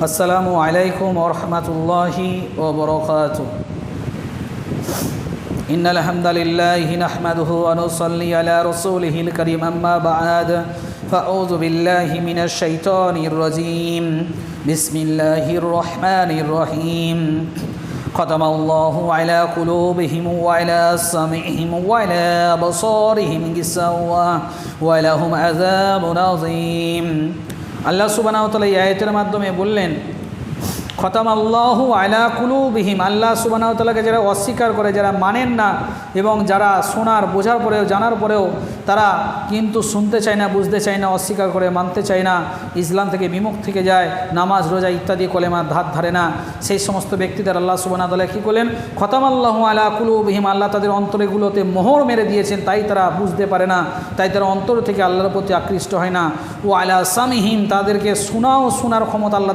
السلام عليكم ورحمة الله وبركاته. إن الحمد لله نحمده ونصلي على رسوله الكريم أما بعد فأعوذ بالله من الشيطان الرجيم. بسم الله الرحمن الرحيم. ختم الله على قلوبهم وعلى سمعهم وعلى أبصارهم غساوة ولهم عذاب عظيم. আল্লাহ সুবানাহতালা তালা এই আয়তের মাধ্যমে বললেন খতাম আল্লাহ আলা কুলুবিহিম। আল্লাহ সুবাহ তালাকে যারা অস্বীকার করে, যারা মানেন না এবং যারা শোনার, বোঝার পরেও, জানার পরেও তারা কিন্তু শুনতে চায় না, বুঝতে চায় না, অস্বীকার করে, মানতে চায় না, ইসলাম থেকে বিমুখ থেকে যায়, নামাজ, রোজা ইত্যাদি কলেমার ধার ধারে না। সেই সমস্ত ব্যক্তিদের আল্লাহ সুবাহ তালা কী করলেন? খতাম আল্লাহ আলা কুলুবিহিম। আল্লাহ তাদের অন্তরেগুলোতে মোহর মেরে দিয়েছেন, তাই তারা বুঝতে পারে না, তাই তারা অন্তর থেকে আল্লাহর প্রতি আকৃষ্ট হয় না। ও আলা সামিহিম, তাদেরকে শোনাও, শোনার ক্ষমতা আল্লাহ